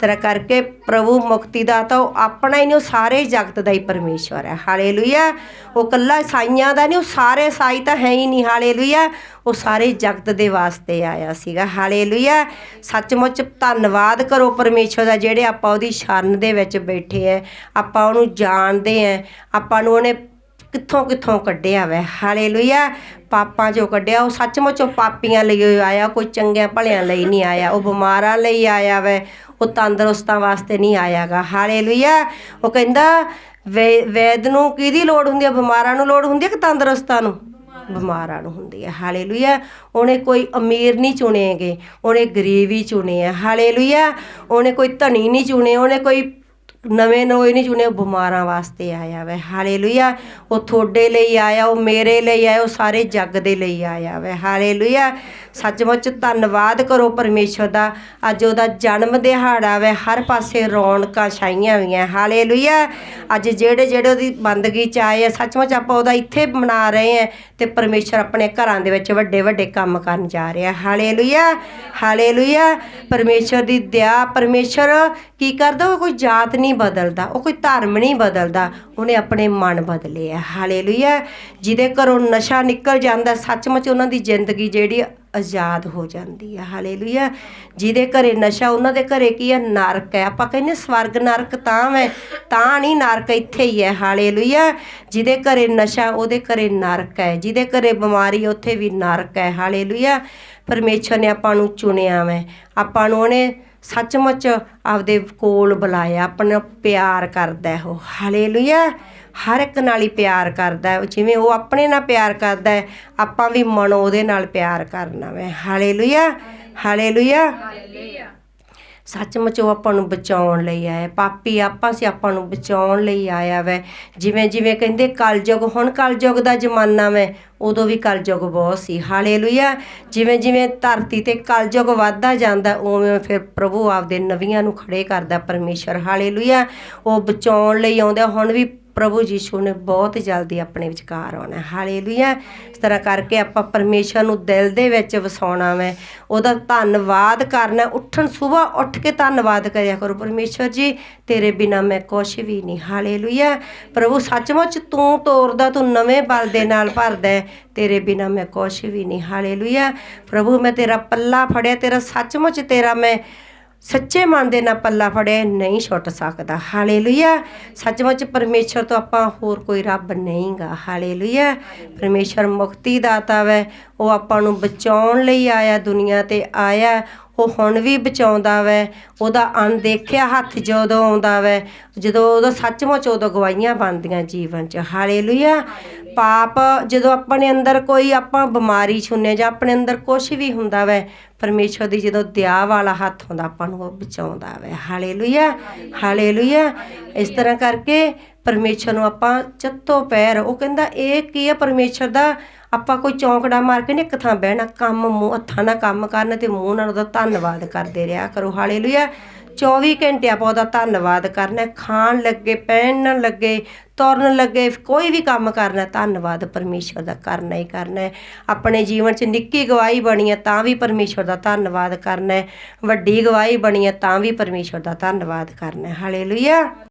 ਤਰ੍ਹਾਂ ਕਰਕੇ ਪ੍ਰਭੂ ਮੁਕਤੀ ਦਾ ਤਾਂ ਉਹ ਆਪਣਾ ਹੀ ਨਹੀਂ, ਉਹ ਸਾਰੇ ਜਗਤ ਦਾ ਹੀ ਪਰਮੇਸ਼ਵਰ ਹੈ। ਹਾਲੇਲੂਇਆ। ਉਹ ਕੱਲਾ ਸਾਈਆਂ ਦਾ ਨਹੀਂ, ਉਹ ਸਾਰੇ ਸਾਈ ਤਾਂ ਹੈ ਹੀ ਨਹੀਂ। ਹਾਲੇਲੂਇਆ। ਉਹ ਸਾਰੇ ਜਗਤ ਦੇ ਵਾਸਤੇ ਆਇਆ ਸੀਗਾ। ਹਾਲੇਲੂਇਆ। ਸੱਚਮੁੱਚ ਧੰਨਵਾਦ ਕਰੋ ਪਰਮੇਸ਼ਵਰ ਦਾ, ਜਿਹੜੇ ਆਪਾਂ ਉਹਦੀ ਸ਼ਰਨ ਦੇ ਵਿੱਚ ਬੈਠੇ ਐ। ਆਪਾਂ ਉਹਨੂੰ ਜਾਣਦੇ ਐ। ਆਪਾਂ ਨੂੰ ਉਹਨੇ ਕਿੱਥੋਂ ਕਿੱਥੋਂ ਕੱਢਿਆ ਵੈ। ਹਾਲੇਲੂਇਆ। ਪਾਪਾਂ ਚੋਂ ਕੱਢਿਆ। ਉਹ ਸੱਚਮੁੱਚ ਉਹ ਪਾਪੀਆਂ ਲਈ ਆਇਆ। ਕੋਈ ਚੰਗਿਆਂ ਭਲਿਆਂ ਲਈ ਨਹੀਂ ਆਇਆ। ਉਹ ਬਿਮਾਰਾਂ ਲਈ ਆਇਆ ਵੈ। ਉਹ ਤੰਦਰੁਸਤਾਂ ਵਾਸਤੇ ਨਹੀਂ ਆਇਆਗਾ। ਹਾਲੇਲੂਇਆ। ਉਹ ਕਹਿੰਦਾ, ਵੈ- ਵੈਦ ਨੂੰ ਕਿਹਦੀ ਲੋੜ ਹੁੰਦੀ ਹੈ ਬਿਮਾਰਾਂ ਨੂੰ ਲੋੜ ਹੁੰਦੀ ਹੈ ਕਿ ਤੰਦਰੁਸਤਾਂ ਨੂੰ? ਬਿਮਾਰਾਂ ਨੂੰ ਹੁੰਦੀ ਹੈ ਹਾਲੇਲੂਇਆ। ਉਹਨੇ ਕੋਈ ਅਮੀਰ ਨਹੀਂ ਚੁਣੇਗੇ ਉਹਨੇ ਗਰੀਬ ਹੀ ਚੁਣੇ ਹੈ ਹਾਲੇਲੂਇਆ। ਉਹਨੇ ਕੋਈ ਧਨੀ ਨਹੀਂ ਚੁਣੇ। ਉਹਨੇ ਕੋਈ ਨਵੇਂ ਨੂੰ ਇਹ ਨਹੀਂ ਚੁਣੇ, ਉਹ ਬਿਮਾਰਾਂ ਵਾਸਤੇ ਆਇਆ ਵੈ। ਹਾਲੇਲੂਇਆ, ਉਹ ਤੁਹਾਡੇ ਲਈ ਆਇਆ, ਉਹ ਮੇਰੇ ਲਈ ਆਇਆ, ਉਹ ਸਾਰੇ ਜੱਗ ਦੇ ਲਈ ਆਇਆ ਵੈ। ਹਾਲੇਲੂਇਆ, ਸੱਚਮੁੱਚ ਧੰਨਵਾਦ ਕਰੋ ਪਰਮੇਸ਼ਵਰ ਦਾ। ਅੱਜ ਉਹਦਾ ਜਨਮ ਦਿਹਾੜਾ ਵੈ। ਹਰ ਪਾਸੇ ਰੌਣਕਾਂ ਛਾਈਆਂ ਹੋਈਆਂ। ਹਾਲੇਲੂਇਆ, ਅੱਜ ਜਿਹੜੇ ਜਿਹੜੇ ਉਹਦੀ ਬੰਦਗੀ ਚ ਆਏ ਆ, ਸੱਚਮੁੱਚ ਆਪਾਂ ਉਹਦਾ ਇੱਥੇ ਮਨਾ ਰਹੇ ਆ ਤੇ ਪਰਮੇਸ਼ਵਰ ਆਪਣੇ ਘਰਾਂ ਦੇ ਵਿੱਚ ਵੱਡੇ ਵੱਡੇ ਕੰਮ ਕਰਨ ਜਾ ਰਿਹਾ। ਹਾਲੇਲੂਇਆ ਹਾਲੇਲੂਇਆ, ਪਰਮੇਸ਼ਵਰ ਦੀ ਦਇਆ। ਪਰਮੇਸ਼ਵਰ, ਕੀ ਕਰਦਾ ਉਹ ਕੋਈ ਜਾਤ ਨਹੀਂ ਬਦਲਦਾ, ਉਹ ਕੋਈ ਧਰਮ ਨਹੀਂ ਬਦਲਦਾ, ਉਹਨੇ ਆਪਣੇ ਮਨ ਬਦਲੇ ਆ। ਹਾਲੇਲੂਇਆ ਜਿਹਦੇ ਘਰੋਂ ਨਸ਼ਾ ਨਿਕਲ ਜਾਂਦਾ, ਸੱਚਮੁੱਚ ਉਹਨਾਂ ਦੀ ਜ਼ਿੰਦਗੀ ਜਿਹੜੀ ਆਜ਼ਾਦ ਹੋ ਜਾਂਦੀ ਹੈ ਹਾਲੇਲੂਇਆ ਜਿਹਦੇ ਘਰੇ ਨਸ਼ਾ, ਉਹਨਾਂ ਦੇ ਘਰੇ ਕੀ ਹੈ ਨਰਕ ਹੈ ਆਪਾਂ ਕਹਿੰਦੇ ਸਵਰਗ ਨਰਕ ਤਾਂ ਹੈ ਤਾਂ ਨਹੀਂ ਨਰਕ ਇੱਥੇ ਹੀ ਹੈ ਹਾਲੇਲੂਇਆ ਜਿਹਦੇ ਘਰੇ ਨਸ਼ਾ, ਉਹਦੇ ਘਰੇ ਨਰਕ ਹੈ ਜਿਹਦੇ ਘਰੇ ਬਿਮਾਰੀ, ਉੱਥੇ ਵੀ ਨਰਕ ਹੈ ਹਾਲੇਲੂਇਆ ਪਰਮੇਸ਼ਰ ਨੇ ਆਪਾਂ ਨੂੰ ਚੁਣਿਆ ਵੈ। ਆਪਾਂ ਨੂੰ ਉਹਨੇ ਸੱਚਮੁੱਚ ਆਪਦੇ ਕੋਲ ਬੁਲਾਇਆ, ਆਪਣਾ ਪਿਆਰ ਕਰਦਾ ਹੈ ਉਹ। ਹਾਲੇਲੂਇਆ! ਹਰ ਇੱਕ ਨਾਲ ਹੀ ਪਿਆਰ ਕਰਦਾ। ਹੈ ਜਿਵੇਂ ਉਹ ਆਪਣੇ ਨਾਲ ਪਿਆਰ ਕਰਦਾ ਹੈ ਆਪਾਂ ਵੀ ਮਨੋਂ ਉਹਦੇ ਨਾਲ ਪਿਆਰ ਕਰਨਾ ਵੈ। ਹਾਲੇਲੂਇਆ! ਹਾਲੇਲੂਇਆ! ਸੱਚਮੁੱਚ ਉਹ ਆਪਾਂ ਨੂੰ ਬਚਾਉਣ ਲਈ ਆਇਆ ਪਾਪੀ ਆਪਾਂ ਸੀ, ਆਪਾਂ ਨੂੰ ਬਚਾਉਣ ਲਈ ਆਇਆ ਵੈ। ਜਿਵੇਂ ਜਿਵੇਂ ਕਹਿੰਦੇ, ਕਲਯੁਗ, ਹੁਣ ਕਲਯੁਗ ਦਾ ਜ਼ਮਾਨਾ ਵੈ, ਉਦੋਂ ਵੀ ਕਲਯੁਗ ਬਹੁਤ ਸੀ। ਹਾਲੇਲੂਇਆ। ਜਿਵੇਂ ਜਿਵੇਂ ਧਰਤੀ ਤੇ ਕਲਯੁਗ ਵੱਧਦਾ ਜਾਂਦਾ, ਉਵੇਂ ਫਿਰ ਪ੍ਰਭੂ ਆਪਦੇ ਨਵੀਆਂ ਨੂੰ ਖੜੇ ਕਰਦਾ ਪਰਮੇਸ਼ਰ। ਹਾਲੇਲੂਇਆ। ਉਹ ਬਚਾਉਣ ਲਈ ਆਉਂਦਾ, ਹੁਣ ਵੀ ਪ੍ਰਭੂ ਯੀਸ਼ੂ ਨੇ ਬਹੁਤ ਜਲਦੀ ਆਪਣੇ ਵਿਚਕਾਰ ਆਉਣਾ ਹੈ। ਹਾਲੇਲੂਇਆ। ਇਸ ਤਰ੍ਹਾਂ ਕਰਕੇ ਆਪਾਂ ਪਰਮੇਸ਼ਰ ਨੂੰ ਦਿਲ ਦੇ ਵਿੱਚ ਵਸਾਉਣਾ ਵੈ। ਉਹਦਾ ਧੰਨਵਾਦ ਕਰਨਾ। ਉੱਠਣ ਸਵੇਰ ਉੱਠ ਕੇ ਧੰਨਵਾਦ ਕਰਿਆ ਕਰੋ। ਪਰਮੇਸ਼ਰ ਜੀ, ਤੇਰੇ ਬਿਨਾ ਮੈਂ ਕੁਛ ਵੀ ਨਹੀਂ। ਹਾਲੇਲੂਇਆ। ਪ੍ਰਭੂ, ਸੱਚਮੁੱਚ ਤੂੰ ਤੋਰਦਾ, ਤੂੰ ਨਵੇਂ ਬਲ ਦੇ ਨਾਲ ਭਰਦਾ ਤੇਰੇ ਬਿਨਾ ਮੈਂ ਕੁਛ ਵੀ ਨਹੀਂ। ਹਾਲੇਲੂਇਆ। ਪ੍ਰਭੂ, ਮੈਂ ਤੇਰਾ ਪੱਲਾ ਫੜਿਆ, ਤੇਰਾ ਸੱਚਮੁੱਚ ਤੇਰਾ ਮੈਂ ਸੱਚੇ ਮਨ ਦੇ ਨਾਲ ਪੱਲਾ ਫੜਿਆ ਨਹੀਂ ਛੁੱਟ ਸਕਦਾ। ਹਾਲੇਲੂਇਆ। ਸੱਚਮੁੱਚ ਪਰਮੇਸ਼ਰ ਤੋਂ ਆਪਾਂ ਹੋਰ ਕੋਈ ਰੱਬ ਨਹੀਂਗਾ। ਹਾਲੇਲੂਇਆ। ਪਰਮੇਸ਼ਰ ਮੁਕਤੀ ਦਾਤਾ ਵੈ। ਉਹ ਆਪਾਂ ਨੂੰ ਬਚਾਉਣ ਲਈ ਆਇਆ ਦੁਨੀਆ ਤੇ ਆਇਆ। ਉਹ ਹੁਣ ਵੀ ਬਚਾਉਂਦਾ ਵੈ। ਉਹਦਾ ਅਣਦੇਖਿਆ ਹੱਥ ਜਦੋਂ ਆਉਂਦਾ ਵੈ। ਜਦੋਂ ਉਹਦਾ ਸੱਚਮੁੱਚ ਉਦੋਂ ਗਵਾਈਆਂ ਬਣਦੀਆਂ ਜੀਵਨ 'ਚ। ਹਾਲੇਲੂਇਆ। ਪਾਪ ਜਦੋਂ ਆਪਣੇ ਅੰਦਰ ਕੋਈ ਆਪਾਂ ਬਿਮਾਰੀ ਛੁੰਨੇ ਜਾਂ ਆਪਣੇ ਅੰਦਰ ਕੁਝ ਵੀ ਹੁੰਦਾ ਵੈ ਪਰਮੇਸ਼ਰ ਦੀ ਜਦੋਂ ਦਇਆ ਵਾਲਾ ਹੱਥ ਹੁੰਦਾ, ਆਪਾਂ ਨੂੰ ਉਹ ਬਚਾਉਂਦਾ ਵੈ। Hallelujah hallelujah. ਇਸ ਤਰ੍ਹਾਂ ਕਰਕੇ ਪਰਮੇਸ਼ਰ ਨੂੰ ਆਪਾਂ ਚੱਤੋ ਪੈਰ। ਉਹ ਕਹਿੰਦਾ, ਇਹ ਕੀ ਹੈ ਪਰਮੇਸ਼ਰ ਦਾ? ਆਪਾਂ ਕੋਈ ਚੌਂਕੜਾ ਮਾਰ ਕੇ ਨਹੀਂ ਇੱਕ ਥਾਂ ਬਹਿਣਾ, ਕੰਮ ਮੂੰਹ, ਹੱਥਾਂ ਨਾਲ ਕੰਮ ਕਰਨ ਤੇ ਮੂੰਹ ਨਾਲ ਉਹਦਾ ਧੰਨਵਾਦ ਕਰਦੇ ਰਿਹਾ ਕਰੋ। ਹਾਲੇਲੂਇਆ। 24 ਘੰਟਿਆਂ ਆਪਾਂ ਉਹਦਾ ਧੰਨਵਾਦ ਕਰਨਾ ਖਾਣ ਲੱਗੇ ਪਹਿਨਣ ਲੱਗੇ, ਤੁਰਨ ਲੱਗੇ, ਕੋਈ ਵੀ ਕੰਮ ਕਰਨਾ ਧੰਨਵਾਦ। ਪਰਮੇਸ਼ਰ ਦਾ ਕਰਨਾ ਹੀ ਕਰਨਾ ਹੈ। ਆਪਣੇ ਜੀਵਨ 'ਚ ਨਿੱਕੀ ਗਵਾਹੀ ਬਣੀ ਹੈ, ਤਾਂ ਵੀ ਪਰਮੇਸ਼ਰ ਦਾ ਧੰਨਵਾਦ ਕਰਨਾ ਹੈ। ਵੱਡੀ ਗਵਾਹੀ ਬਣੀ ਹੈ, ਤਾਂ ਵੀ ਪਰਮੇਸ਼ਰ ਦਾ ਧੰਨਵਾਦ ਕਰਨਾ ਹੈ। ਹਾਲੇਲੂਇਆ